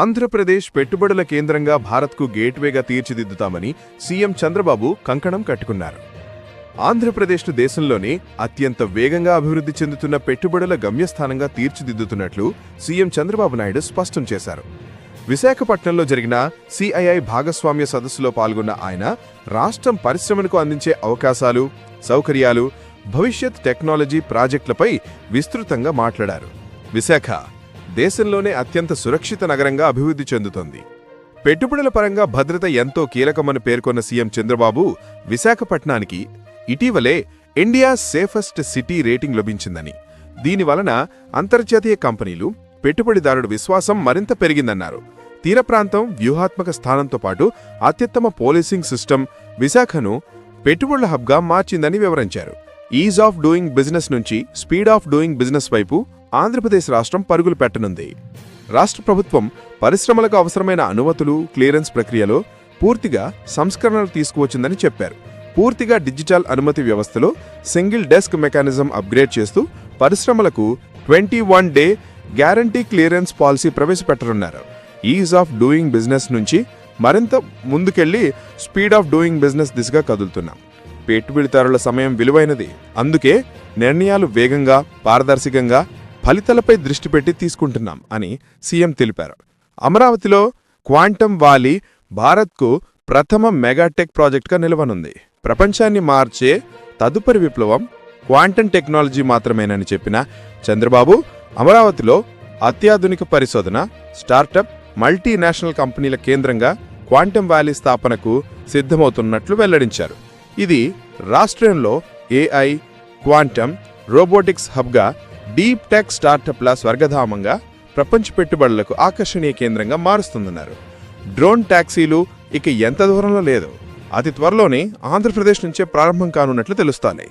ఆంధ్రప్రదేశ్ పెట్టుబడుల కేంద్రంగా భారత్కు గేట్వేగా తీర్చిదిద్దుతామని సీఎం చంద్రబాబు కంకణం కట్టుకున్నారు. ఆంధ్రప్రదేశ్ను దేశంలోనే అత్యంత వేగంగా అభివృద్ధి చెందుతున్న పెట్టుబడుల గమ్యస్థానంగా తీర్చిదిద్దుతున్నట్లు సీఎం చంద్రబాబు నాయుడు స్పష్టం చేశారు. విశాఖపట్నంలో జరిగిన సిఐఐ భాగస్వామ్య సదస్సులో పాల్గొన్న ఆయన రాష్ట్రం పరిశ్రమలకు అందించే అవకాశాలు సౌకర్యాలు భవిష్యత్ టెక్నాలజీ ప్రాజెక్టులపై విస్తృతంగా మాట్లాడారు. విశాఖ దేశంలోనే అత్యంత సురక్షిత నగరంగా అభివృద్ధి చెందుతోంది. పెట్టుబడుల పరంగా భద్రత ఎంతో కీలకమని పేర్కొన్న సీఎం చంద్రబాబు విశాఖపట్నానికి ఇటీవలే ఇండియా సేఫెస్ట్ సిటీ రేటింగ్ లభించిందని. దీనివలన అంతర్జాతీయ కంపెనీలు పెట్టుబడిదారుడు విశ్వాసం మరింత పెరిగిందన్నారు. తీర ప్రాంతం వ్యూహాత్మక స్థానంతో పాటు అత్యుత్తమ పోలీసింగ్ సిస్టమ్ విశాఖను పెట్టుబడుల హబ్గా మార్చిందని వివరించారు. ఈజ్ ఆఫ్ డూయింగ్ బిజినెస్ నుంచి స్పీడ్ ఆఫ్ డూయింగ్ బిజినెస్ వైపు ఆంధ్రప్రదేశ్ రాష్ట్రం పరుగులు పెట్టనుంది. రాష్ట్ర ప్రభుత్వం పరిశ్రమలకు అవసరమైన అనుమతులు క్లియరెన్స్ ప్రక్రియలో పూర్తిగా సంస్కరణలు తీసుకువచ్చిందని చెప్పారు. పూర్తిగా డిజిటల్ అనుమతి వ్యవస్థలో సింగిల్ డెస్క్ మెకానిజం అప్గ్రేడ్ చేస్తూ పరిశ్రమలకు twenty one day guarantee clearance policy ప్రవేశపెట్టనున్నారు. Ease of doing business నుంచి మరింత ముందుకెళ్ళి స్పీడ్ ఆఫ్ డూయింగ్ బిజినెస్ దిశగా కదులుతున్నాం. పెట్టుబడిదారుల సమయం విలువైనది. అందుకే నిర్ణయాలు వేగంగా పారదర్శకంగా ఫలితాలపై దృష్టి పెట్టి తీసుకుంటున్నాం అని సీఎం తెలిపారు. అమరావతిలో క్వాంటమ్ వాలీ భారత్కు ప్రథమ మెగాటెక్ ప్రాజెక్టుగా నిలవనుంది. ప్రపంచాన్ని మార్చే తదుపరి విప్లవం క్వాంటమ్ టెక్నాలజీ మాత్రమేనని చెప్పిన చంద్రబాబు అమరావతిలో అత్యాధునిక పరిశోధన స్టార్టప్ మల్టీనేషనల్ కంపెనీల కేంద్రంగా క్వాంటమ్ వ్యాలీ స్థాపనకు సిద్ధమవుతున్నట్లు వెల్లడించారు. ఇది రాష్ట్రంలో ఏఐ క్వాంటమ్ రోబోటిక్స్ హబ్గా డీప్ టెక్ స్టార్టప్ల స్వర్గధామంగా ప్రపంచ పెట్టుబడులకు ఆకర్షణీయ కేంద్రంగా మారుస్తుందన్నారు. డ్రోన్ ట్యాక్సీలు ఇక ఎంత దూరంలో లేదు అతి త్వరలోనే ఆంధ్రప్రదేశ్ నుంచే ప్రారంభం కానున్నట్లు తెలుస్తోంది.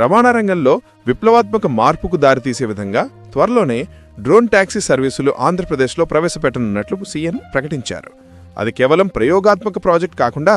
రవాణా రంగంలో విప్లవాత్మక మార్పుకు దారితీసే విధంగా త్వరలోనే డ్రోన్ ట్యాక్సీ సర్వీసులు ఆంధ్రప్రదేశ్లో ప్రవేశపెట్టనున్నట్లు సీఎం ప్రకటించారు. అది కేవలం ప్రయోగాత్మక ప్రాజెక్ట్ కాకుండా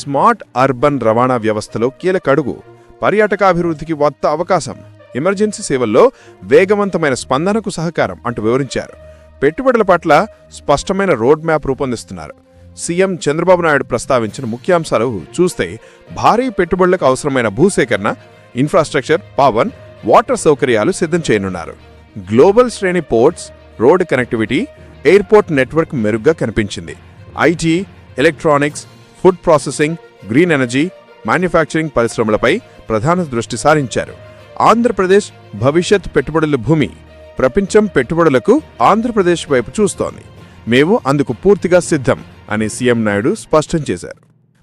స్మార్ట్ అర్బన్ రవాణా వ్యవస్థలో కీలక అడుగు పర్యాటకాభివృద్ధికి వత్త అవకాశం ఎమర్జెన్సీ సేవల్లో వేగవంతమైన స్పందనకు సహకారం అంటూ వివరించారు. పెట్టుబడుల పట్ల స్పష్టమైన రోడ్ మ్యాప్ రూపొందిస్తున్నారు. సీఎం చంద్రబాబు నాయుడు ప్రస్తావించిన ముఖ్యాంశాలు చూస్తే భారీ పెట్టుబడులకు అవసరమైన భూసేకరణ ఇన్ఫ్రాస్ట్రక్చర్ పవన్ వాటర్ సౌకర్యాలు సిద్ధం చేయనున్నారు. గ్లోబల్ శ్రేణి ports road connectivity airport network మెరుగ్గా కనిపించింది. IT electronics food processing green energy manufacturing పరిశ్రమలపై ప్రధాన దృష్టి సారించారు. ఆంధ్రప్రదేశ్ భవిష్యత్ పెట్టుబడుల భూమి. ప్రపంచం పెట్టుబడులకు ఆంధ్రప్రదేశ్ వైపు చూస్తోంది. మేము అందుకు పూర్తిగా సిద్ధం అని సీఎం నాయుడు స్పష్టం చేశారు.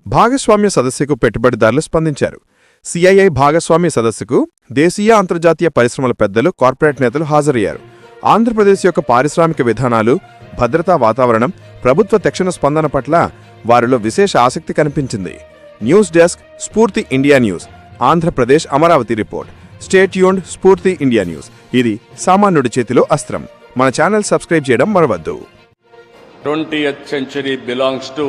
భాగస్వామ్య సదస్సుకు పెట్టుబడిదారులు స్పందించారు. సిఐఐ భాగస్వామ్య సదస్సుకు దేశీయ అంతర్జాతీయ పరిశ్రమల పెద్దలు కార్పొరేట్ నేతలు హాజరయ్యారు. ఆంధ్రప్రదేశ్ యొక్క పారిశ్రామిక విధానాలు భద్రతా వాతావరణం ప్రభుత్వ తక్షణ స్పందన పట్ల వారిలో విశేష ఆసక్తి కనిపించింది. News desk Spoorthi India news Andhra Pradesh Amaravati report. Stay tuned Spoorthi India news ఇది సామాన్యుడి చేతిలో అస్త్రం మన ఛానల్ సబ్స్క్రైబ్ చేయడం మరవద్దు 20th century belongs to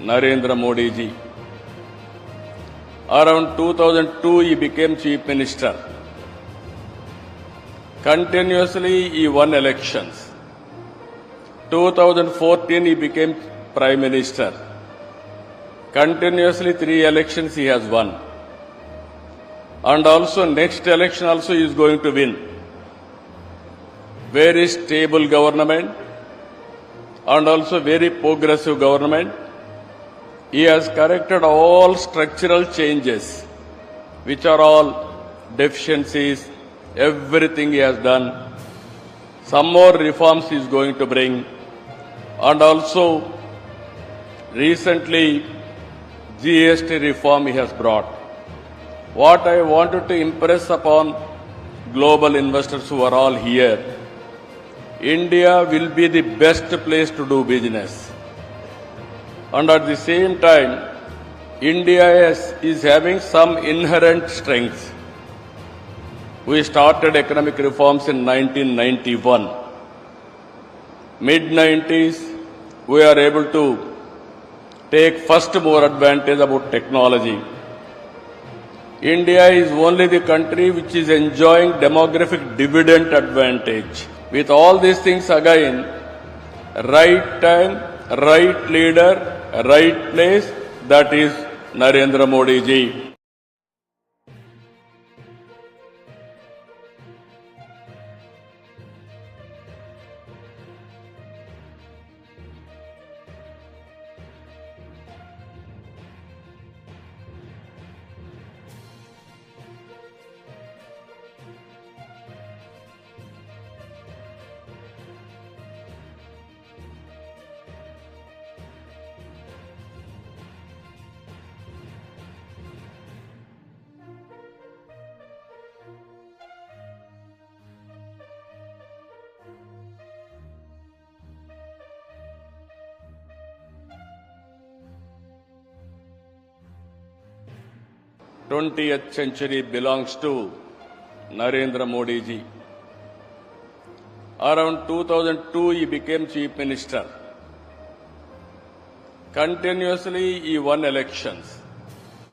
Narendra Modi ji. Around 2002, he became chief minister. Continuously, he won elections. 2014, he became prime minister. Continuously, three elections he has won. And also, next election also he is going to win. Very stable government and also very progressive government. He has corrected all structural changes, which are all deficiencies, everything he has done. Some more reforms he is going to bring. And also, recently, GST reform he has brought. What I wanted to impress upon global investors who are all here India will be the best place to do business. And at the same time, India is, is having some inherent strengths. We started economic reforms in 1991. Mid 90s, we are able to take first more advantage about technology. India is only the country which is enjoying demographic dividend advantage. With all these things again, right time, right leader, right place. That is Narendra Modi ji. Twentieth century belongs to Narendra Modi ji. Around 2002, he became chief minister. Continuously, he won elections.